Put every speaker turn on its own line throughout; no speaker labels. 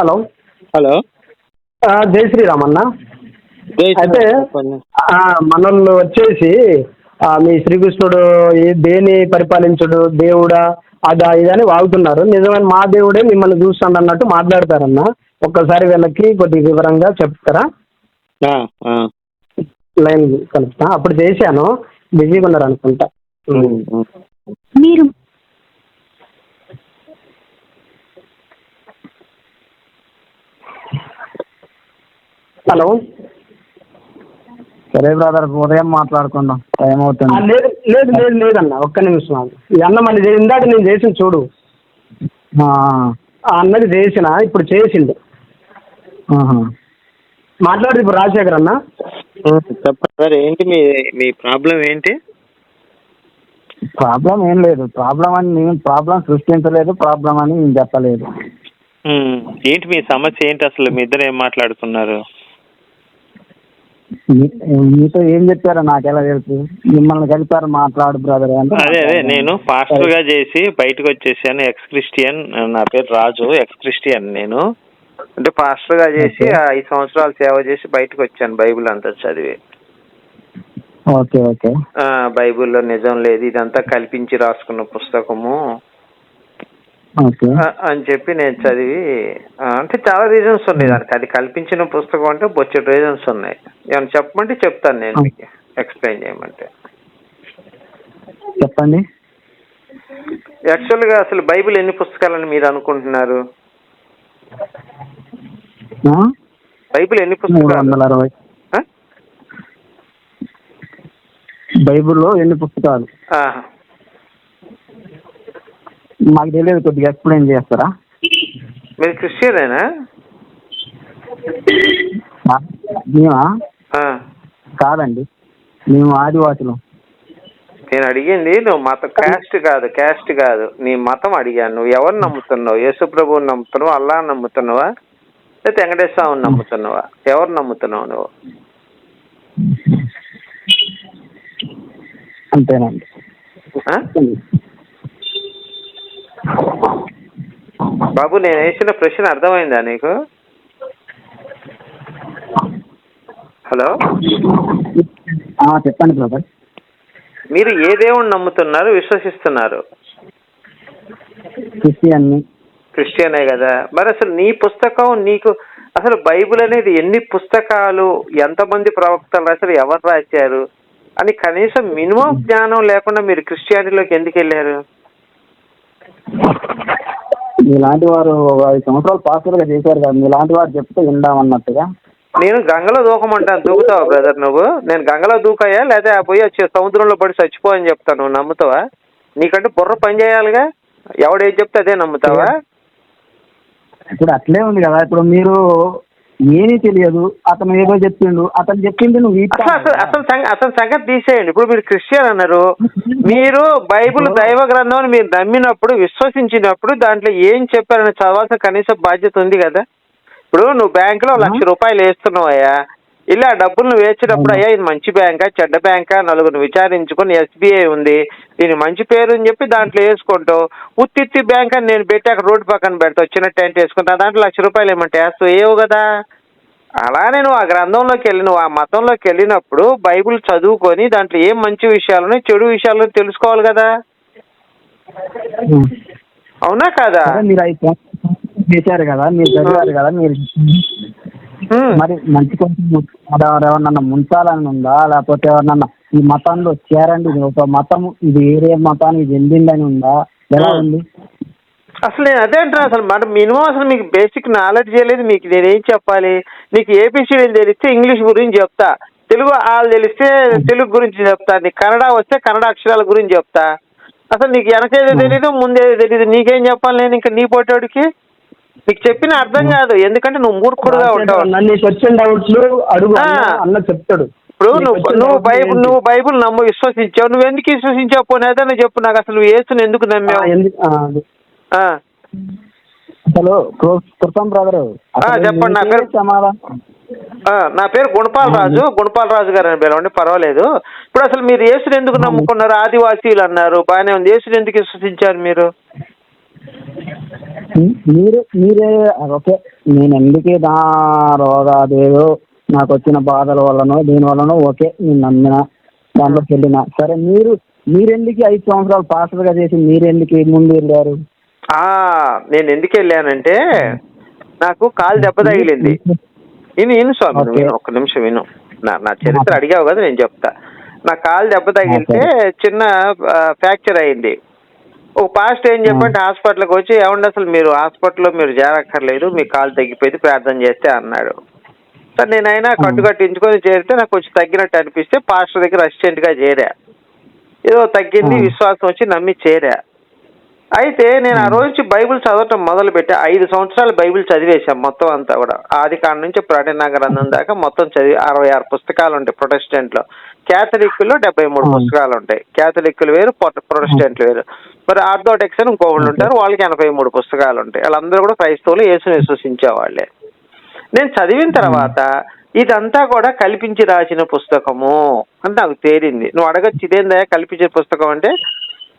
Hello.
Hello.
ఆ, జై శ్రీరామ్ అన్న అయితే మనోళ్ళు వచ్చేసి ఆ, మీ శ్రీకృష్ణుడు దేని పరిపాలించుడు దేవుడా అదా ఇదని వాగుతున్నారు. నిజమైన మా దేవుడే మిమ్మల్ని చూస్తాడు అన్నట్టు మాట్లాడతారన్న. ఒక్కసారి వీళ్ళకి కొద్దిగా వివరంగా చెప్తారా?
ఆ, ఆ.
లైన్ కలుపుతా. అప్పుడు చేశాను. బిజీగా ఉన్నారు అనుకుంటా.
మీరు
హలో.
సరే బ్రదర్ ఉదయం మాట్లాడుకుందాం. టైం అవుతుంది.
లేదు లేదు లేదు లేదన్న ఒక్క నిమిషం. ఈ అన్న మళ్ళీ చే- ఇందాక నేను చేసిన చూడు.
ఆ,
ఆ. అన్నది చేసిన ఇప్పుడు చేసిండు.
ఆహా.
మాట్లాడు ఇప్పుడు రాజశేఖర్ అన్న.
చెప్పండి సార్ ఏంటి మీ మీ ప్రాబ్లం ఏంటి?
ప్రాబ్లం ఏం లేదు. ప్రాబ్లం అని నేను ప్రాబ్లం సృష్టించలేదు ప్రాబ్లం అని నేను చెప్పలేదు.
ఏంటి మీ సమస్య? ఏంటి అసలు మీ ఇద్దరు ఏం మాట్లాడుతున్నారు?
మీతో ఏం చెప్పారో నాకు ఎలా తెలుసు? మిమ్మల్ని కలిపారు మాట్లాడు బ్రదర్ అంటే
అదే అదే నేను పాస్టర్గా చేసి బయటకు వచ్చేసాను ఎక్స్ క్రిస్టియన్ నా పేరు రాజు ఎక్స్ క్రిస్టియన్ నేను. అంటే పాస్టర్గా చేసి ఐదు సంవత్సరాలు సేవ చేసి బయటకు వచ్చాను బైబిల్ అంతా చదివి.
Okay okay.
బైబిల్లో నిజం లేదు ఇదంతా కల్పించి రాసుకున్న పుస్తకము. అని చెప్పి నేను చదివి అంటే చాలా రీజన్స్ ఉన్నాయి దానికి. అది కల్పించిన పుస్తకం అంటే బొచ్చటి రీజన్స్ ఉన్నాయి. ఏమైనా చెప్పమంటే చెప్తాను నేను మీకు. ఎక్స్ప్లెయిన్ చేయమంటే.
చెప్పండి.
యాక్చువల్గా అసలు బైబిల్ ఎన్ని పుస్తకాలని మీరు అనుకుంటున్నారు? బైబిల్ ఎన్ని పుస్తకాలు?
బైబిల్లో ఎన్ని పుస్తకాలు. మాకు తెలియదు కొద్దిగా ఎక్స్ప్లెయిన్ చేస్తారా?
మీరు క్రిస్టియనేనా?
మేమా. కాదండి మేము ఆదివాసులం.
నేను అడిగింది నువ్వు మత క్యాస్ట్ కాదు క్యాస్ట్ కాదు. నీ మతం అడిగాను నువ్వు ఎవరు నమ్ముతున్నావు? యేసు ప్రభువుని నమ్ముతున్నావా అల్లా నమ్ముతున్నావా? లేకపోతే వెంకటేశ్వర స్వామిని నమ్ముతున్నావా? ఎవరు నమ్ముతున్నావు నువ్వు?
అంతేనండి?
బాబు నేను వేసిన ప్రశ్న అర్థమైందా నీకు? హలో?
చెప్పండి బ్రదర్
మీరు ఏ దేవుణ్ణి నమ్ముతున్నారు విశ్వసిస్తున్నారు?
క్రిస్టియన్ని.
క్రిస్టియనే కదా. మరి అసలు నీ పుస్తకం నీకు అసలు బైబిల్ అనేది ఎన్ని పుస్తకాలు ఎంతమంది ప్రవక్తలు రాశారు ఎవరు రాశారు అని కనీసం మినిమం జ్ఞానం లేకుండా మీరు క్రిస్టియానిటీలోకి ఎందుకు వెళ్ళారు?
మీలాంటి వారు ఒక ఐదు సంవత్సరాలు పాస్టర్గా చేశారు కదా మీలాంటి వారు చెప్తే విందామన్నట్టుగా.
నేను గంగలో దూకమంటాను దూకుతావా బ్రదర్ నువ్వు? నేను గంగలో దూకాయా లేదా పోయి వచ్చి సముద్రంలో పడి చచ్చిపో అని చెప్తాను నువ్వు నమ్ముతావా? నీకంటే బుర్ర పని చేయాలిగా? ఎవడేది చెప్తే అదే నమ్ముతావా?
ఇప్పుడు అట్లే ఉంది కదా ఇప్పుడు మీరు ఏమీ తెలియదు. అతను ఏదో చెప్పిండు. అతను చెప్పింది నువ్వు
అసలు అసలు అసలు సంగ- అసలు సంగతి తీసేయండి. ఇప్పుడు మీరు క్రిస్టియన్ అన్నారు. మీరు బైబిల్ దైవ గ్రంథం అని మీరు నమ్మినప్పుడు విశ్వసించినప్పుడు దాంట్లో ఏం చెప్పారని చదవాల్సిన కనీస బాధ్యత ఉంది కదా. ఇప్పుడు నువ్వు బ్యాంకులో లక్ష రూపాయలు వేస్తున్నావయ్యా. ఇలా ఆ డబ్బులు నువ్వు వేసేటప్పుడు అయ్యా ఇది మంచి బ్యాంకా చెడ్డ బ్యాంకా? నలుగురు విచారించుకొని ఎస్బీఐ ఉంది. దీని మంచి పేరు అని చెప్పి దాంట్లో వేసుకుంటావు ఉత్తిత్తి బ్యాంక్ అని నేను పెట్టి అక్కడ రోడ్డు పక్కన పెడతావు చిన్న టెంట్ వేసుకుంటా దాంట్లో లక్ష రూపాయలు ఏమంటే వేస్తావు? ఏవు కదా. అలానే నువ్వు ఆ గ్రంథంలోకి వెళ్ళి నువ్వు ఆ మతంలోకి వెళ్ళినప్పుడు బైబిల్ చదువుకొని దాంట్లో ఏం మంచి విషయాలను చెడు విషయాలను తెలుసుకోవాలి కదా. అవునా. కాదా?
మీరు చేశారు కదా మీరు చదివారు కదా మీరు. మరి మంచి కొంచెం ఎవరినన్నా ముంచాలని ఉందా? లేకపోతే ఎవరినన్నా ఈ మతంలో చేరండి ఒక మతం ఇది వేరే మతానికి చెందిందని ఉందా? ఎలా ఉంది?
అసలు నేను అదే అంటున్నా అసలు. మన మినిమం అసలు మీకు బేసిక్ నాలెడ్జ్ చేయలేదు మీకు నేనేం చెప్పాలి? నీకు ఏపీసీడీలు తెలిస్తే ఇంగ్లీష్ గురించి చెప్తా. తెలుగు వాళ్ళు తెలిస్తే తెలుగు గురించి చెప్తా. నీకు కన్నడ వస్తే కన్నడ అక్షరాల గురించి చెప్తా. అసలు నీకు వెనకేదో తెలీదు ముందేదో తెలీదు. నీకేం చెప్పాలి నేను ఇంకా నీ పోటోడికి నీకు చెప్పిన అర్థం కాదు. ఎందుకంటే నువ్వు మూర్ఖుడుగా ఉంటావు.
అన్న వచ్చిన అడుగు చెప్తాడు.
ఇప్పుడు నువ్వు నువ్వు బైబుల్? నువ్వు బైబుల్ నమ్ము విశ్వసించావు. నువ్వు ఎందుకు విశ్వసించావు పోనీ? ఏదైనా చెప్పు నాకు అసలు నువ్వు యేసుని ఎందుకు నమ్మావు.
అసలు కృతం బ్రదర్.
చెప్పండి, నా పేరు- నా పేరు గుణపాల్ రాజు. గుణపాల్ రాజు గారు అని పిలవండి. పర్వాలేదు. ఇప్పుడు అసలు మీరు యేసుని ఎందుకు నమ్ముకున్నారు? ఆదివాసీలు అన్నారు. బాగానే ఉంది. యేసుని ఎందుకు విశ్వసించారు మీరు?
మీరు మీరే ఓకే. నేను ఎందుకు నా రోగాదేదో నాకు వచ్చిన బాధల వల్లనో దేని వల్లనో ఓకే నేను నమ్మిన దాంట్లోకి వెళ్ళిన. సరే మీరు మీరెందుకు ఐదు సంవత్సరాలు పాస్టర్గా చేసి మీరెందుకు ముందు వెళ్ళారు?
ఆ, నేను ఎందుకు వెళ్ళానంటే నాకు కాలు దెబ్బ తగిలింది. విను విను స్వామి. విను ఒక్క నిమిషం విను. నా నా చరిత్ర అడిగావు కదా నేను చెప్తా. నా కాలు దెబ్బ తగిలితే చిన్న ఫ్రాక్చర్ అయింది. ఒక పాస్ట్ ఏం చెప్పంటే హాస్పిటల్కి వచ్చి ఏమండి అసలు మీరు హాస్పిటల్లో మీరు చేరక్కర్లేదు మీ కాలు తగ్గిపోయింది ప్రార్థన చేస్తే అన్నాడు. సరే నేనైనా కట్టు కట్టించుకొని చేరితే నాకు కొంచెం తగ్గినట్టు అనిపిస్తే పాస్టర్ దగ్గర అసిస్టెంట్గా చేరా. ఏదో తగ్గింది. విశ్వాసం వచ్చి నమ్మి చేరా. అయితే నేను ఆ రోజు నుంచి బైబిల్ చదవటం మొదలు పెట్టి ఐదు సంవత్సరాలు బైబిల్ చదివేశాం మొత్తం అంతా కూడా. ఆది కాడ నుంచి ప్రకటన గ్రంథం దాకా మొత్తం చదివి అరవై ఆరు పుస్తకాలు ఉంటాయి ప్రొటెస్టెంట్లో. క్యాథలిక్లో డెబ్బై మూడు
ఆ.
పుస్తకాలు ఉంటాయి క్యాథలిక్లు వేరు ప్రొ- ప్రొటెస్టెంట్లు వేరు. మరి ఆర్థోడాక్స్ అని ఇంకొకళ్ళు ఉంటారు వాళ్ళకి ఎనభై మూడు పుస్తకాలు ఉంటాయి వాళ్ళందరూ కూడా క్రైస్తవులు యేసుని విశ్వసించే వాళ్ళే నేను చదివిన తర్వాత ఇదంతా కూడా కల్పించి రాసిన పుస్తకము అని నాకు తేలింది. నువ్వు అడగచ్చు ఇదేందా కల్పించే పుస్తకం అంటే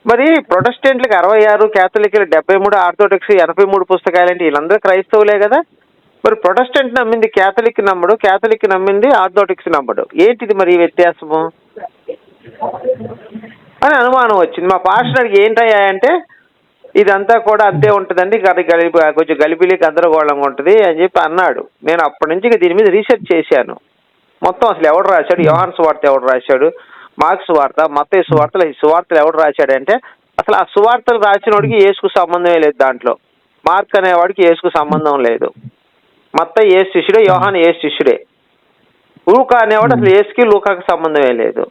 మరి ప్రొటెస్టెంట్లకు అరవై ఆరు క్యాథలిక్లు డెబ్బై మూడు ఆర్థోడాక్స్ ఎనభై మూడు పుస్తకాలు అంటే వీళ్ళందరూ క్రైస్తవులే కదా? మరి ప్రొటెస్టెంట్ నమ్మింది క్యాథలిక్ నమ్మడు క్యాథలిక్ నమ్మింది ఆర్థోటిక్స్ నమ్మడు. ఏంటిది మరి వ్యత్యాసము? అని అనుమానం వచ్చింది. మా పాస్టర్ ఏంటయ్యా అంటే ఇదంతా కూడా అంతే ఉంటుందండి గలిపి కొంచెం గలిపిలి గందరగోళంగా ఉంటుంది అని చెప్పి అన్నాడు. నేను అప్పటి నుంచి దీని మీద రీసెర్చ్ చేశాను. మొత్తం అసలు ఎవడు రాశాడు? యోహాన్ సువార్త ఎవడు రాశాడు? మార్క్స్ వార్త మత్తయి సువార్తలు ఈ సువార్తలు ఎవడు రాశాడు అంటే అసలు ఆ సువార్తలు రాసినోడికి ఏసుకు సంబంధమే లేదు దాంట్లో. మార్క్ అనేవాడికి ఏసుకు సంబంధం లేదు. మత్తయి ఏ శిష్యుడే యోహాన్ ఏ శిష్యుడే. లూకా అనేవాడు అసలు ఏసుకి లూకాకి సంబంధమే లేదు.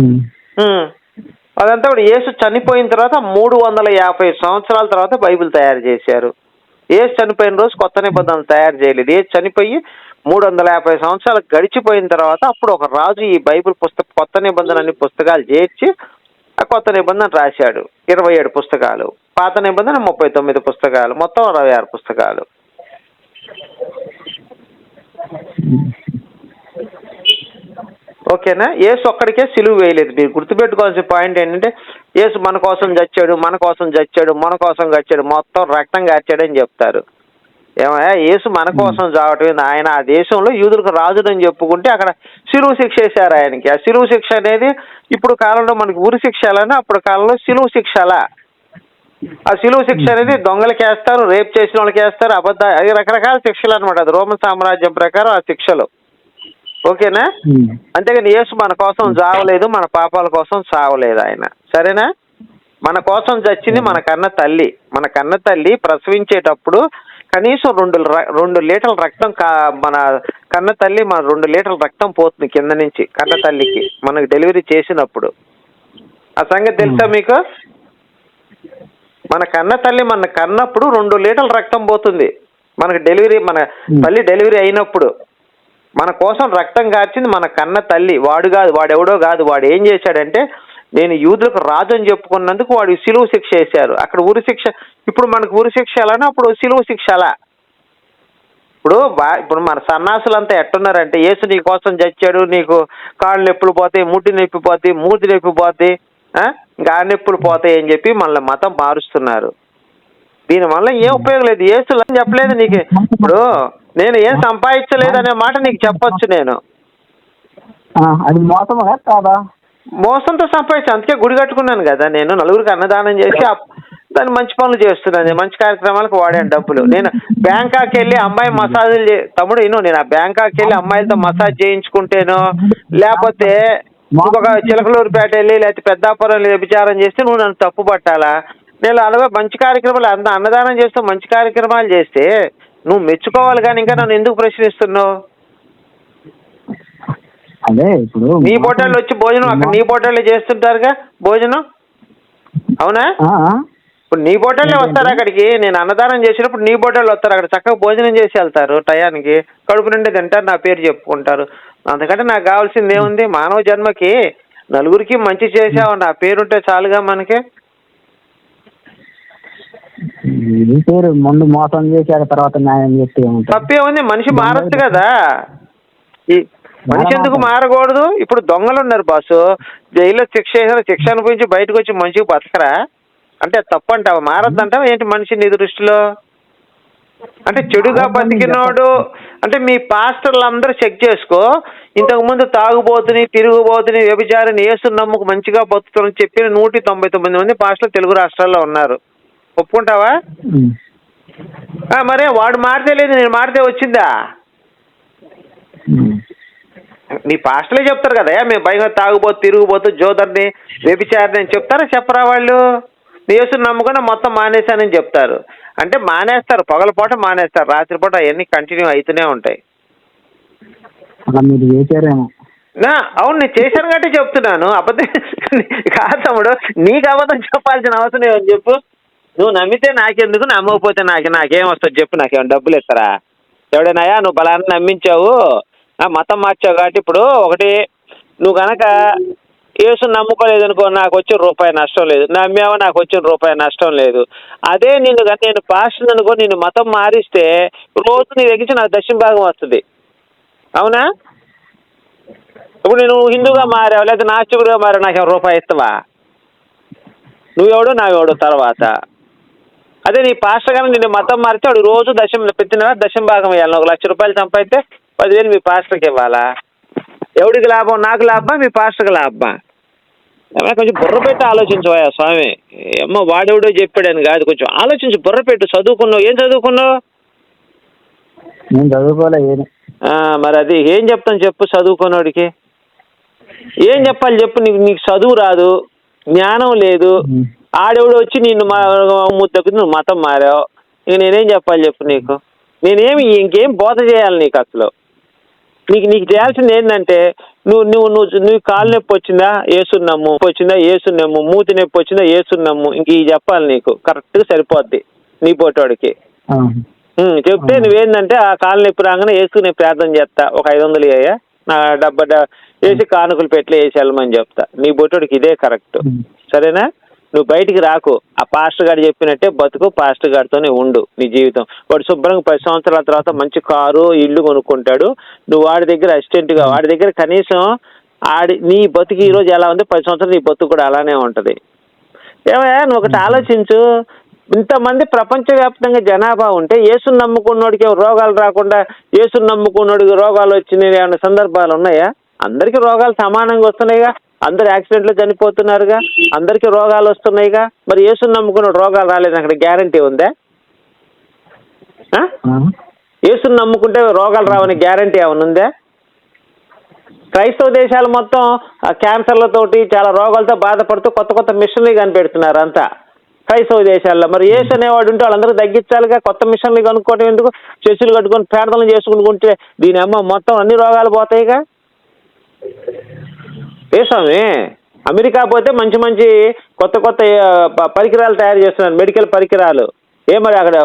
ఉమ్.
అదంతా కూడా యేసు చనిపోయిన తర్వాత మూడు వందల యాభై సంవత్సరాల తర్వాత బైబిల్ తయారు చేశారు. యేసు చనిపోయిన రోజు కొత్త నిబంధనలు తయారు చేయలేదు. యేసు చనిపోయి మూడు వందల యాభై సంవత్సరాలు గడిచిపోయిన తర్వాత అప్పుడు ఒక రాజు ఈ బైబిల్ పుస్తక కొత్త నిబంధన అన్ని పుస్తకాలు చేర్చి ఆ కొత్త నిబంధన రాశాడు. ఇరవై ఏడు పుస్తకాలు పాత నిబంధన ముప్పై తొమ్మిది పుస్తకాలు మొత్తం అరవై ఆరు పుస్తకాలు. ఓకేనా? యేసు ఒక్కడికే సిలువు వేయలేదు. మీరు గుర్తుపెట్టుకోవాల్సిన పాయింట్ ఏంటంటే యేసు మన కోసం చచ్చాడు మన కోసం చచ్చాడు మన కోసం చచ్చాడు మొత్తం రక్తం కార్చాడు చెప్తారు. ఏమయ్యా? యేసు మన కోసం చావటం ఆయన ఆ దేశంలో యూదులకు రాజునని చెప్పుకుంటే అక్కడ సిలువు శిక్ష వేశారు ఆయనకి. ఆ సిలువు శిక్ష అనేది ఇప్పుడు కాలంలో మనకి ఉరి శిక్ష ఎలానో అప్పుడు కాలంలో సిలువు శిక్ష అలా. ఆ సిలువ శిక్ష అనేది దొంగలకి వేస్తారు రేప్ చేసిన వాళ్ళకి వేస్తారు అబద్ధ అది రకరకాల శిక్షలు అనమాట అది రోమన్ సామ్రాజ్యం ప్రకారం ఆ శిక్షలు. ఓకేనా. అంతేగాని యేసు మన కోసం చావలేదు మన పాపాల కోసం చావలేదు ఆయన. సరేనా? మన కోసం చచ్చింది మన కన్న తల్లి. మన కన్న తల్లి ప్రసవించేటప్పుడు కనీసం రెండు రెండు లీటర్ల రక్తం మన కన్న తల్లి మన రెండు లీటర్ల రక్తం పోతుంది కింద నుంచి కన్న తల్లికి మనకు డెలివరీ చేసినప్పుడు. ఆ సంగతి తెలుసా మీకు? మన కన్న తల్లి మన కన్నప్పుడు రెండు లీటర్ల రక్తం పోతుంది. మనకు డెలివరీ మన తల్లి డెలివరీ అయినప్పుడు మన కోసం రక్తం కార్చింది మన కన్న తల్లి. వాడు కాదు వాడెవడో కాదు వాడు ఏం చేశాడంటే నేను యూదులకు రాజు అని చెప్పుకున్నందుకు వాడు సిలువ శిక్ష వేశారు. అక్కడ ఉరి శిక్ష ఇప్పుడు మనకు ఉరి శిక్ష ఎలానో అప్పుడు సిలువ శిక్ష అలా. ఇప్పుడు బా- ఇప్పుడు మన సన్నాసులంతా ఎట్టున్నారంటే యేసు నీ కోసం చచ్చాడు నీకు కాళ్ళు నొప్పులు పోతాయి ముట్టి నొప్పి పోతాయి మూతి నొప్పి పోతాయి ఆ? ఇంకా ఆ నొప్పులు పోతాయి అని చెప్పి మళ్ళీ మతం మారుస్తున్నారు దీనివల్ల ఏం ఉపయోగం లేదు. యేసు అని చెప్పలేదు నీకు. ఇప్పుడు నేను ఏం సంపాదించలేదు అనే మాట నీకు చెప్పొచ్చు నేను.
ఆ, అది మోసమా కాదా?
మోసంతో సంపాదించి. అందుకే గుడి కట్టుకున్నాను కదా నేను. నలుగురికి అన్నదానం చేసి దాన్ని మంచి పనులు చేస్తున్నాను. మంచి కార్యక్రమాలకు వాడాను డబ్బులు. నేను బ్యాంకాక్ వెళ్ళి అమ్మాయి మసాజులు చే- తమ్ముడు ఇను నేను ఆ బ్యాంకాక్ వెళ్ళి అమ్మాయిలతో మసాజ్ చేయించుకుంటేనో లేకపోతే ఇంకొక చిలకలూరుపేట వెళ్ళి లేకపోతే పెద్దాపురం వెళ్ళి విచారం చేస్తే నువ్వు నన్ను తప్పు పట్టాలా? నేను అలాగే మంచి కార్యక్రమాలు అంద అన్నదానం చేస్తూ మంచి కార్యక్రమాలు చేస్తే నువ్వు మెచ్చుకోవాలి కానీ ఇంకా నన్ను ఎందుకు ప్రశ్నిస్తున్నావు?
అదే ఇప్పుడు
నీ హోటల్లో వచ్చి భోజనం అక్కడ నీ హోటల్లో చేస్తుంటారుగా భోజనం? అవునా. ఇప్పుడు నీ హోటల్లో వస్తారు అక్కడికి? నేను అన్నదానం చేసినప్పుడు నీ హోటల్లో వస్తారు అక్కడ. చక్కగా భోజనం చేసి వెళ్తారు టయానికి. కడుపు నిండి తింటారు నా పేరు చెప్పుకుంటారు. అందుకంటే నాకు కావాల్సింది ఏముంది? మానవ జన్మకి నలుగురికి మంచి చేసావు నా పేరుంటే చాలుగా మనకి.
పేరు ముందు మోసం చేశాక తర్వాత న్యాయం చేస్తే
తప్పే ఉంది. మనిషి మారచ్చు కదా. ఈ మనిషి ఎందుకు మారకూడదు. ఇప్పుడు దొంగలు ఉన్నారు బాసు. జైల్లో శిక్ష వేసారు శిక్ష అనుభవించి బయటకు వచ్చి మంచిగా బతకరా? అంటే తప్పు అంటావా మారద్దంటావా? ఏంటి మనిషి నీ దృష్టిలో? అంటే చెడుగా బతికినోడు అంటే మీ పాస్టర్లు అందరూ చెక్ చేసుకో. ఇంతకు ముందు తాగుబోతుని తిరుగుబోతుని వ్యభిచారిని ఏసు నమ్ముకు మంచిగా బతుకుతారని చెప్పిన నూటి తొంభై తొమ్మిది మంది పాస్టర్లు తెలుగు రాష్ట్రాల్లో ఉన్నారు. ఒప్పుకుంటావా? మరే వాడు మారితే లేదు నేను మారితే వచ్చిందా. నీ పాస్టర్లే చెప్తారు కదా మేము భయంగా తాగుబోతు తిరుగుబోతు జోదర్ని వ్యభిచారిని అని చెప్తారా? చెప్పరా వాళ్ళు? యేసుని నమ్ముకుని మొత్తం మానేశానని చెప్తారు. అంటే మానేస్తారు పగలపూట మానేస్తారు రాత్రిపూట అవన్నీ కంటిన్యూ అవుతూనే ఉంటాయి.
అలా మీరు చేశారేమో.
నా అవును నేను చేశాను కాబట్టి చెప్తున్నాను. అబద్ధం కాదు తమ్ముడు నీకు అబద్ధం చెప్పాల్సిన అవసరం ఏమని చెప్పు. నువ్వు నమ్మితే నాకెందుకు నమ్మకపోతే నాకు నాకేం వస్తుంది చెప్పు నాకేమైనా డబ్బులు ఇస్తారా? ఎవడైనాయా నువ్వు బలాన్ని నమ్మించావు ఆ, మతం మార్చావు కాబట్టి ఇప్పుడు ఒకటి నువ్వు గనక యేసు నమ్ముకోలేదు అనుకో నాకు వచ్చిన రూపాయి నష్టం లేదు. నమ్మావా నాకు వచ్చిన రూపాయి నష్టం లేదు. అదే నిన్ను నేను పాస్టర్ అనుకో నేను మతం మారిస్తే రోజు నీ దగ్గర నాకు దక్షిణ భాగం వస్తుంది. అవునా? ఇప్పుడు నేను హిందూగా మారావు లేదా నాస్తికుడిగా మారావు నాకు ఏమైనా రూపాయి ఇస్తావా? నువ్వెవడు నావెవడు తర్వాత. అదే నీ పాస్టర్ కానీ నిన్ను మతం మారితే వాడు రోజు దశం ప్రతి నెల దశం భాగం వేయాలి. ఒక లక్ష రూపాయలు సంపాదిస్తే పదివేలు మీ పాస్టర్కి ఇవ్వాలా? ఎవడికి లాభం? నాకు లాభమా? మీ పాస్టర్కి లాభమా? ఏమైనా కొంచెం బుర్ర పెట్టి ఆలోచించవా స్వామి. ఏమో వాడెవడో చెప్పాడని కాదు. కొంచెం ఆలోచించు బుర్ర పెట్టు. చదువుకున్నావు ఏం చదువుకున్నావు?
నేను చదువుకోలే
మరి అది ఏం చెప్తాను చెప్పు చదువుకున్నోడికి. ఏం చెప్పాలి చెప్పు నీకు నీకు చదువు రాదు జ్ఞానం లేదు. ఆడెవడు వచ్చి నిన్ను ముద్దకు నువ్వు మతం మారావు. ఇక నేనేం చెప్పాలి చెప్పు నీకు? నేనేమి ఇంకేం బోధ చేయాలి నీకు అసలు? నీకు నీకు చేయాల్సింది ఏంటంటే నువ్వు నువ్వు నువ్వు నువ్వు కాలు నొప్పి వచ్చిందా? ఏసున్నమ్ము వచ్చిందా? ఏసున్నమ్ము మూతి నొప్పి వచ్చిందా? ఏసున్నమ్ము ఇంక ఇవి చెప్పాలి నీకు. కరెక్ట్గా సరిపోద్ది నీ పోటోడికి. చెప్తే నువ్వేందంటే ఆ కాలు నొప్పి రాగానే వేసుకుని ప్రార్థన చేస్తా. ఒక ఐదు వందలు అయ్యా నా డబ్బా వేసి కానుకలు పెట్టి వేసి వెళ్ళమని చెప్తా. నీ బొట్టుడికి ఇదే కరెక్ట్. సరేనా? నువ్వు బయటికి రాకు. ఆ పాస్టర్ గారు చెప్పినట్టే బతుకు పాస్టర్ గారితోనే ఉండు నీ జీవితం. వాడు శుభ్రంగా పది సంవత్సరాల తర్వాత మంచి కారు ఇల్లు కొనుక్కుంటాడు. నువ్వు వాడి దగ్గర అసిస్టెంట్గా వాడి దగ్గర కనీసం ఆడి నీ బతుకు ఈ రోజు ఎలా ఉంది? పది సంవత్సరాలు నీ బతుకు కూడా అలానే ఉంటది. ఏమయ్యా నువ్వు ఒకటి ఆలోచించు. ఇంతమంది ప్రపంచవ్యాప్తంగా జనాభా ఉంటే యేసుని నమ్ముకున్నోడికి రోగాలు రాకుండా యేసుని నమ్ముకున్నోడికి రోగాలు వచ్చినాయి ఏమైనా సందర్భాలు ఉన్నాయా? అందరికీ రోగాలు సమానంగా వస్తున్నాయిగా. అందరు యాక్సిడెంట్లో చనిపోతున్నారుగా అందరికీ రోగాలు వస్తున్నాయిగా. మరి యేసుని నమ్ముకున్న రోగాలు రాలేదు అక్కడ గ్యారంటీ ఉందా? యేసుని నమ్ముకుంటే రోగాలు రావని గ్యారంటీ ఏమైనా ఉందా? క్రైస్తవ దేశాలు మొత్తం క్యాన్సర్లతోటి చాలా రోగాలతో బాధపడుతూ కొత్త కొత్త మిషన్లు కనిపెడుతున్నారు అంతా. క్రైస్తవ దేశాల్లో. మరి యేసు అనేవాడు ఉంటే వాళ్ళందరూ తగ్గించాలిగా కొత్త మిషన్లు కనుక్కోవడం ఎందుకు? చర్చిలు కట్టుకొని ప్రార్థనలు చేసుకుంటుంటే దీని అమ్మ మొత్తం అన్ని రోగాలు పోతాయిగా? ఏ స్వామి? అమెరికా పోతే మంచి మంచి కొత్త కొత్త పరికరాలు తయారు చేస్తున్నారు మెడికల్ పరికరాలు. ఏ మరి అక్కడ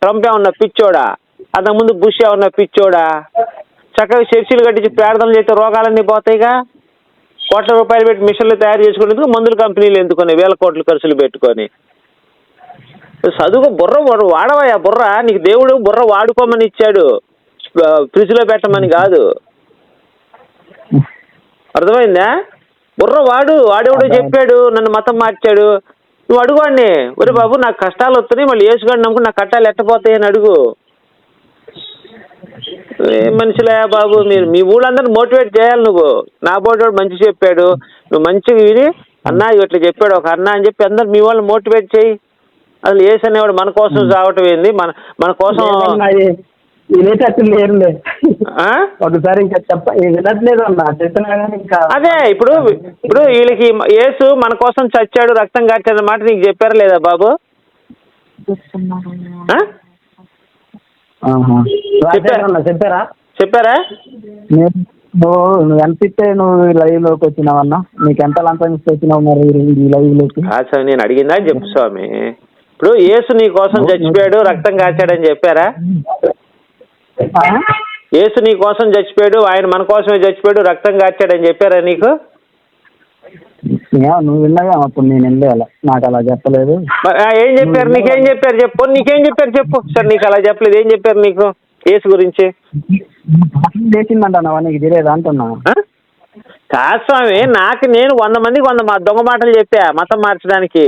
ట్రంప్ ఏమన్నా పిచ్చోడా? అంతకుముందు బుష్ ఏమన్నా పిచ్చోడా? చక్కగా చర్చిలు కట్టించి ప్రార్థనలు చేస్తే రోగాలన్నీ పోతాయిగా? కోట్ల రూపాయలు పెట్టి మిషన్లు తయారు చేసుకునేందుకు మందుల కంపెనీలు ఎందుకొని వేల కోట్ల ఖర్చులు పెట్టుకొని. చదువు బుర్ర బుర్ర వాడవయ్యా బుర్ర. నీకు దేవుడు బుర్ర వాడుకోమని ఇచ్చాడు. ఫ్రిడ్జ్లో పెట్టమని కాదు. అర్థమైందా? బుర్ర వాడు వాడెవడో చెప్పాడు నన్ను మతం మార్చాడు. నువ్వు అడుగువాడిని ఒరే బాబు నాకు కష్టాలు వస్తున్నాయి మళ్ళీ వేసుగాడు నమ్ముకుని నాకు కట్టాలు ఎట్టపోతాయి అని అడుగు. ఏ మనుషులే బాబు మీరు మీ ఊళ్ళందరినీ మోటివేట్ చేయాలి నువ్వు. నా బోటోడు మంచి చెప్పాడు. నువ్వు మంచిగా విని అన్నా ఇట్లా చెప్పాడు ఒక అన్న అని చెప్పి అందరు మీ వాళ్ళని మోటివేట్ చేయి. అసలు ఏసు అనేవాడు మన కోసం చావటం ఏంది? మన మన కోసం
వినేటట్టు లేరులే.
ఆ?
ఒకసారి ఇంకా చెప్ప వినట్లేదు అన్న ఇంకా
అదే ఇప్పుడు ఇప్పుడు వీళ్ళకి యేసు మన కోసం చచ్చాడు రక్తం కార్చాడు మాట నీకు చెప్పారా లేదా బాబు?
చెప్పారా?
చెప్పారా?
నేను నువ్వు నువ్వు ఎంత ఇస్తే నువ్వు ఈ లైవ్లోకి వచ్చినావన్నా నీకు ఎంత లంచం ఇస్తే వచ్చినావు మరి ఈ-
లైవ్లోకి స్వామి నేను అడిగిందా చెప్పు స్వామి. ఇప్పుడు యేసు నీ కోసం చచ్చిపోయాడు రక్తం కాచాడని చెప్పారా? యేసు నీ కోసం చచ్చిపోయాడు ఆయన మన కోసమే చచ్చిపోయాడు రక్తం కాచాడని చెప్పారా నీకు?
నువ్వు విన్నావేమో అప్పుడు నేను వెళ్ళాలి నాకు అలా చెప్పలేదు.
ఏం చెప్పారు? నీకేం చెప్పారు? చెప్పు. నీకేం చెప్పారు? చెప్పు. సార్ నీకు అలా చెప్పలేదు. ఏం చెప్పారు నీకు యేసు గురించి?
చేసిందంట నీకు తెలియదు అంటున్నా?
కాదు స్వామి నాకు నేను వంద మందికి వంద మా దొంగ మాటలు చెప్పా మతం మార్చడానికి.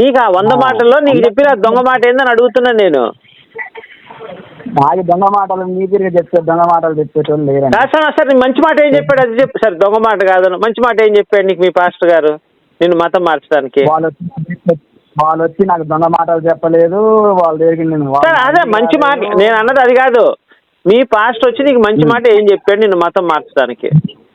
నీకు ఆ వంద మాటల్లో నీకు చెప్పిన దొంగ మాట ఏందని అడుగుతున్నాను నేను.
నాకు దొంగ మాటలు నీతిగా చెప్తే దొంగ మాటలు చెప్పేటోళ్ళు లేరండి.
సార్ నీ మంచి మాట ఏం చెప్పాడు అది చెప్పు సార్. దొంగ మాట కాదు మంచి మాట ఏం చెప్పాడు నీకు మీ పాస్టర్ గారు? నిన్ను మతం మార్చడానికి.
వాళ్ళు వచ్చి వాళ్ళు వచ్చి నాకు దొంగ మాటలు చెప్పలేదు వాళ్ళ దగ్గరికి నేను వాళ్ళ
సార్ అదే మంచి మాట నేను అన్నది అది కాదు. మీ పాస్టర్ వచ్చి నీకు మంచి మాట ఏం చెప్పాడు నిన్ను మతం మార్చడానికి.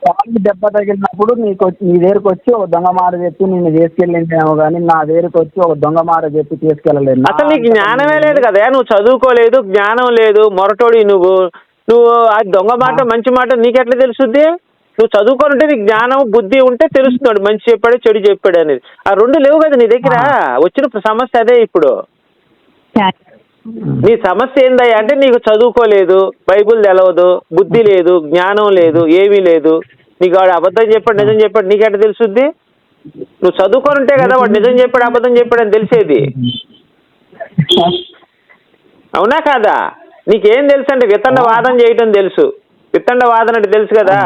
వాళ్ళకి దెబ్బ తగిలినప్పుడు నీకు వచ్చి నీ దగ్గరికి వచ్చి ఒక దొంగ మాట చెప్పి నిన్ను తీసుకెళ్ళింటేమో కానీ నా దగ్గరికి వచ్చి ఒక దొంగ మాట చెప్పి తీసుకెళ్ళలేదు.
అసలు నీకు జ్ఞానమే లేదు కదా నువ్వు చదువుకోలేదు జ్ఞానం లేదు మొరటోడి నువ్వు నువ్వు ఆ దొంగ మాట మంచి మాట నీకెట్లా తెలుసుద్ది? నువ్వు చదువుకొని ఉంటే నీకు జ్ఞానం బుద్ధి ఉంటే తెలుస్తున్నాడు. మంచి చెప్పాడు చెడు చెప్పాడు అనేది. ఆ రెండు లేవు కదా నీ దగ్గర? వచ్చిన సమస్య అదే ఇప్పుడు. నీ సమస్య ఏందయ్యా? అంటే నీకు చదువుకోలేదు బైబుల్ తెలవదు బుద్ధి లేదు జ్ఞానం లేదు ఏమీ లేదు. నీకు వాడు అబద్ధం చెప్పాడు నిజం చెప్పాడు నీకెట తెలుసుద్ది? నువ్వు చదువుకొని ఉంటే కదా వాడు నిజం చెప్పాడు అబద్ధం చెప్పాడు అని తెలిసేది. అవునా కాదా? నీకేం తెలుసు అంటే వితండ వాదన చేయటం తెలుసు. విత్తండ వాదన అంటే తెలుసు కదా.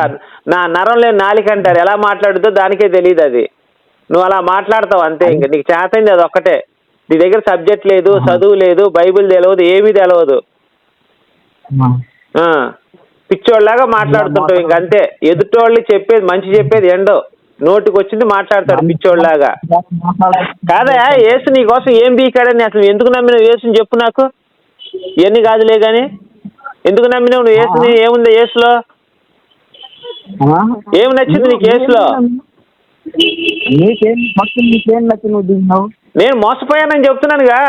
నా నరం లేని నాలిక అంటారు. ఎలా మాట్లాడుతో దానికే తెలియదు అది. నువ్వు అలా మాట్లాడతావు అంతే ఇంక. నీకు చేతైంది అది ఒక్కటే. నీ దగ్గర సబ్జెక్ట్ లేదు చదువు లేదు బైబిల్ తెలియదు ఏమీ తెలియదు ఆ, పిచ్చోళ్ళలాగా మాట్లాడుతుంటావు ఇంక అంతే. ఎదుటోళ్ళు చెప్పేది మంచి చెప్పేది ఎండో. నోటికి వచ్చింది మాట్లాడతాడు పిచ్చోళ్ళలాగా. కాదా యేసు నీ కోసం ఏం బీకాడని అసలు ఎందుకు నమ్మినావు యేసుని చెప్పు నాకు? ఇవన్నీ కాదులే కానీ ఎందుకు నమ్మినావు నువ్వు యేసుని? ఏముంది యేసులో? ఏం నచ్చింది నీకు యేసులో?
నీకేం ఫస్ట్ నీకేం నచ్చి నువ్వు
నేను మోసపోయానని చెప్తున్నానుగా.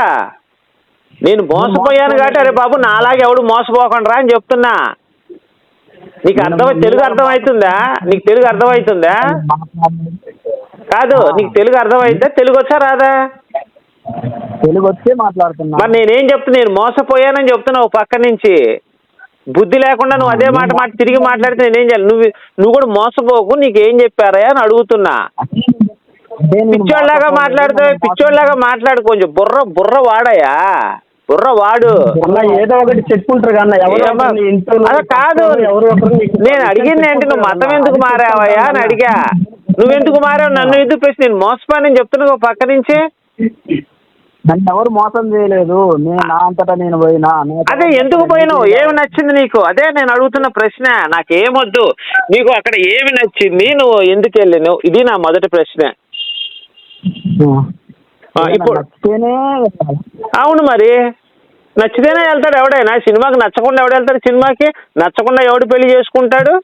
నేను మోసపోయాను కాబట్టి అరే బాబు నాలాగే ఎవడు మోసపోకుండా అని చెప్తున్నా. నీకు అర్థం తెలుగు అర్థమవుతుందా? నీకు తెలుగు అర్థమవుతుందా? కాదు నీకు తెలుగు అర్థమైతే తెలుగు వచ్చా రాదా?
తెలుగు వచ్చే మాట్లాడుతున్నా.
మరి నేనేం చెప్తున్నా నేను మోసపోయానని చెప్తున్నా ఓ పక్క నుంచి. బుద్ధి లేకుండా నువ్వు అదే మాట మాట తిరిగి మాట్లాడితే నేనేం చేయాలి? నువ్వు నువ్వు కూడా మోసపోకు నీకేం చెప్పారా అని అడుగుతున్నా. పిచ్చోళ్ళలాగా మాట్లాడితే పిచ్చోళ్ళలాగా మాట్లాడు కొంచెం బుర్ర బుర్ర వాడయా బుర్ర వాడు.
ఏదో ఒకటి చెప్పుకుంటారు
అలా కాదు. నేను అడిగింది ఏంటి? నువ్వు మతం ఎందుకు మారావయ్యా అని అడిగా. నువ్వెందుకు మారావు? నన్ను ఎందుకు ప్రశ్న నేను మోసపోయానని చెప్తున్నా ఓ పక్క నుంచి.
నన్ను ఎవరు మోసం చేయలేదు. నేను నా అంతటా నేను పోయినా
అదే ఎందుకు పోయినావు? ఏమి నచ్చింది నీకు? అదే నేను అడుగుతున్న ప్రశ్న. నాకేమొద్దు నీకు అక్కడ ఏమి నచ్చింది? నువ్వు ఎందుకు వెళ్ళినావు? ఇది నా మొదటి ప్రశ్న. ఇప్పుడు-. అవును మరి. నచ్చితేనే వెళ్తాడు ఎవడైనా. సినిమాకి నచ్చకుండా ఎవడు వెళ్తాడు? సినిమాకి నచ్చకుండా ఎవడు పెళ్ళి చేసుకుంటాడు?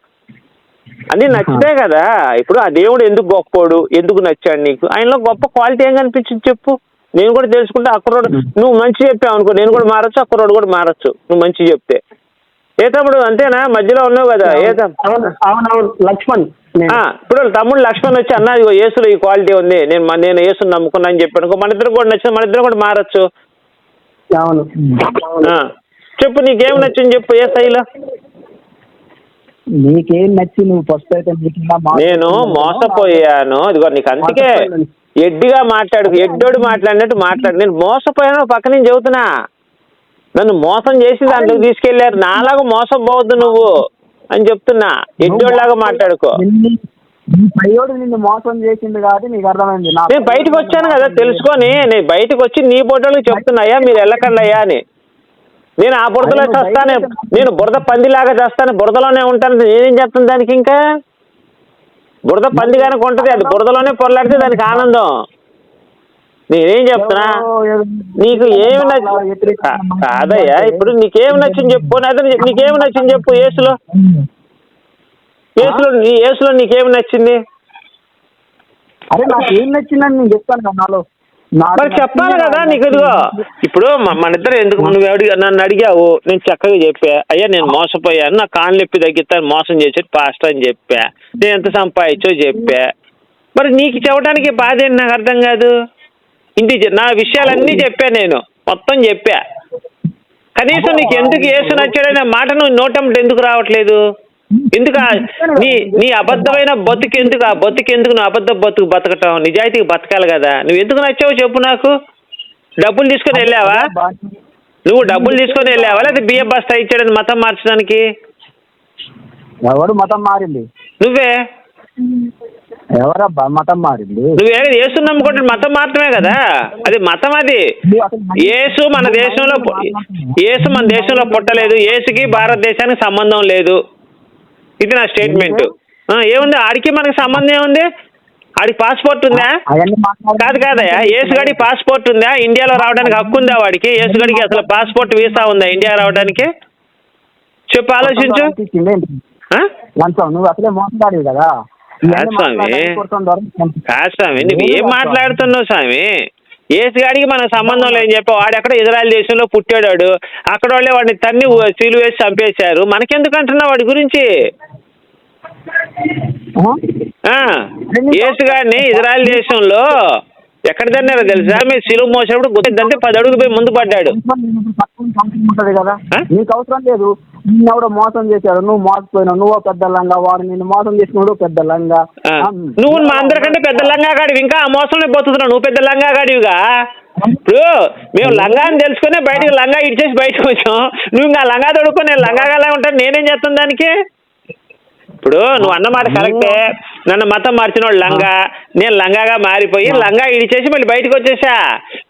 అది నచ్చితే కదా. ఇప్పుడు ఆ దేవుడు ఎందుకు గొప్పోడు ఎందుకు నచ్చాడు నీకు? ఆయనలో గొప్ప క్వాలిటీ ఏం కనిపించింది చెప్పు. నేను కూడా తెలుసుకుంటే అక్కరోడు నువ్వు మంచి చెప్పావు అనుకో నేను కూడా మారచ్చు అక్కరోడు కూడా మారచ్చు. నువ్వు మంచి చెప్తే. ఏ తమ్ముడు అంతేనా? మధ్యలో ఉన్నావు కదా. ఏ
అవునవును లక్ష్మణ్.
ఇప్పుడు తమ్ముడు లక్ష్మణ్ వచ్చి అన్న ఇగో యేసులో ఈ క్వాలిటీ ఉంది. నేను నేను యేసుని నమ్ముకున్నా అని చెప్పాను మన ఇద్దరు కూడా నచ్చింది మన ఇద్దరు కూడా మారచ్చు.
అవును.
చెప్పు నీకేం నచ్చింది చెప్పు ఏ స్థాయిలో
నీకేం నచ్చి నువ్వు ఫస్ట్ అయితే.
నేను మోసపోయాను. ఇదిగో నీకు అందుకే ఎడ్డిగా మాట్లాడు ఎడ్డోడు మాట్లాడినట్టు మాట్లాడు. నేను మోసపోయాను పక్క నుంచి చెబుతున్నా. నన్ను మోసం చేసి దాంట్లో తీసుకెళ్ళారు. నాలాగా మోసపోవద్దు నువ్వు. అని చెప్తున్నా. ఎడ్డోళ్ళలాగా మాట్లాడుకో.
నిన్ను మోసం చేసింది కాబట్టి నీకు అర్థమైంది. నా
నేను బయటకు వచ్చాను కదా తెలుసుకొని నేను బయటకు వచ్చి నీ బొడ్డలకు చెప్తున్నాయా మీరు వెళ్ళకండి అయ్యా అని. నేను ఆ బురదలో చేస్తాను నేను బురద పందిలాగా చేస్తాను బురదలోనే ఉంటాను నేనేం చేస్తాను దానికి ఇంకా? బురద పంది కనుక ఉంటుంది అది బురదలోనే పొరలాడితే దానికి ఆనందం. నేనేం చెప్తున్నా? నీకు ఏమి నచ్చి కా- కాదయ్యా ఇప్పుడు నీకేమి నచ్చింది చెప్పు అదే నీకేమి నచ్చింది చెప్పు ఏసులో? ఏసులో నీ ఏసులో నీకేమి నచ్చింది?
అరే నాకు ఏం నచ్చిందని నేను చెప్తాను నాలో.
మరి చెప్పాలి కదా నీకు ఇదిగో. ఇప్పుడు మన ఇద్దరు ఎందుకు నువ్వు అడిగా నన్ను అడిగావు నేను చక్కగా చెప్పా అయ్యా నేను మోసపోయాను నా కాళ్ళు నొప్పి తగ్గిస్తాను మోసం చేసేది పాస్టర్ అని చెప్పా నేను ఎంత సంపాదించో చెప్పా. మరి నీకు చెప్పడానికి బాధ ఏంటి? నాకు అర్థం కాదు. ఇంటి నా విషయాలన్నీ చెప్పా నేను. మొత్తం చెప్పా. కనీసం నీకు ఎందుకు ఏసు నచ్చాడనే మాట నువ్వు నోటంటే ఎందుకు రావట్లేదు? ఎందుకు నీ నీ అబద్ధమైన బతుకు ఎందుకు ఆ బతుకు ఎందుకు నువ్వు అబద్ధ బతుకు బతకటం? నిజాయితీకి బతకాలి కదా. నువ్వు ఎందుకు నచ్చావు చెప్పు నాకు. డబ్బులు తీసుకొని వెళ్ళావా? నువ్వు డబ్బులు తీసుకొని వెళ్ళావా? లేదా బియ్యం బస్తా ఇచ్చాడని మతం మార్చడానికి?
ఎవడు మతం మారింది?
నువ్వే?
ఎవరబ్బా? మతం మారింది.
నువ్వే యేసు నమ్ముకుంటే మతం మాత్రమే కదా? అది మతం అది. యేసు మన దేశంలో యేసు మన దేశంలో పుట్టలేదు. యేసుకి భారతదేశానికి సంబంధం లేదు. ఇది నా స్టేట్మెంట్ ఏముంది? ఆడికి మనకి సంబంధం ఏముంది? ఆడికి పాస్పోర్ట్ ఉందా? కాదు కాదయ్యా. యేసుగడికి పాస్పోర్ట్ ఉందా? ఇండియాలో రావడానికి హక్కు ఉందా వాడికి? యేసుగడికి అసలు పాస్పోర్ట్ వీసా ఉందా ఇండియా రావడానికి? చెప్పు ఆలోచించు?
లంచం నువ్వు అసలే మోసగాడివి కదా?
కాదు స్వామి. కాదు నువ్వు ఏం మాట్లాడుతున్నావు స్వామి ఏసుగాడికి మనకు సంబంధం లేని చెప్పి వాడు ఎక్కడ ఇజ్రాయెల్ దేశంలో పుట్టాడు వాడు. అక్కడ వాళ్ళే వాడిని తన్ని సీలు వేసి చంపేశారు మనకెందుకు అంటున్నావు వాడి గురించి?
ఆ
ఏసుగాడిని ఇజ్రాయెల్ దేశంలో ఎక్కడ తన్నారో తెలుసా? మీరు సిలువ మోసినప్పుడు గుర్తిద్దంటే పది అడుగులు పోయి ముందు పడ్డాడు.
ఉంటది కదా? నీకు అవసరం లేదు. ఎవడో మోసం చేశాడు. నువ్వు మోసపోయినావు. నువ్వు పెద్ద లంగా వాడు నిన్ను మోసం చేసినాడు పెద్ద లంగా.
నువ్వు మా అందరికంటే పెద్ద లంగాగాడివి. ఇంకా ఆ మోసంలో బతుకుతున్నావు నువ్వు పెద్ద లంగాగాడివిగా? ఇప్పుడు మేము లంగా అని తెలుసుకునే బయటకు లంగా ఇచ్చేసి బయటకు వచ్చాం. నువ్వు ఇంకా లంగా తొడుక్కొని నేను లంగాగా ఉంటాను. నేనేం చేస్తాను దానికి? ఇప్పుడు నువ్వు అన్నమాట కరెక్టే. నన్ను మతం మార్చిన వాడు లంగా నేను లంగాగా మారిపోయి లంగా ఇడిచేసి మళ్ళీ బయటకు వచ్చేసా.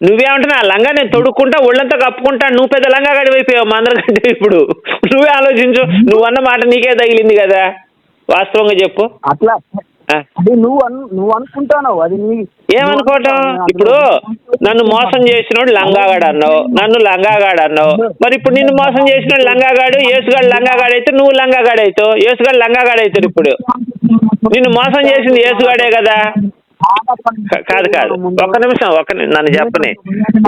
నువ్వేమంటున్నా లంగా నేను తొడుక్కుంటా ఒళ్ళంతా కప్పుకుంటా నువ్వు పెద్ద లంగా గడి అయిపోయావు మా అందరికంటే ఇప్పుడు. నువ్వే ఆలోచించు నువ్వు అన్న మాట నీకే తగిలింది కదా. వాస్తవంగా చెప్పు.
అట్లా. అది నువ్వు నువ్వు అనుకుంటావు అది
ఏమనుకోవటం? ఇప్పుడు నన్ను మోసం చేసినోడు లంగాగాడు అన్నావు. నన్ను లంగాగాడు అన్నావు. మరి ఇప్పుడు నిన్ను మోసం చేసినోడు లంగాగాడు యేసుగాడు లంగాగాడు అయితే నువ్వు లంగాగాడు అవుతావు. యేసుగాడు లంగాగాడు అవుతాడు ఇప్పుడు. నిన్ను మోసం చేసింది యేసుగాడే కదా. కాదు కాదు. ఒక్క నిమిషం ఒక్క నన్ను చెప్పని.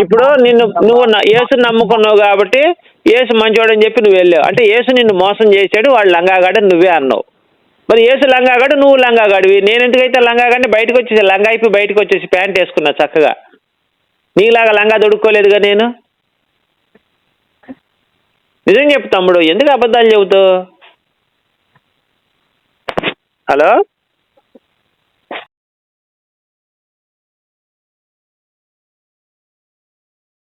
ఇప్పుడు నిన్ను నువ్వు యేసు నమ్ముకున్నావు కాబట్టి యేసు మంచోడని చెప్పి నువ్వు వెళ్ళావు. అంటే యేసు నిన్ను మోసం చేశాడు వాడు లంగాగాడని నువ్వే అన్నావు. మరి ఏసు లంగాగాడు నువ్వు లంగాగాడివి నేను ఎందుకైతే లంగాగాడిని బయటకు వచ్చేసి లంగా అయిపోయి బయటకు వచ్చేసి ప్యాంట్ వేసుకున్నా చక్కగా. నీలాగా లంగా దొడుక్కోలేదుగా నేను? నిజం చెప్పు తమ్ముడు ఎందుకు అబద్ధాలు చెబుతావు? హలో?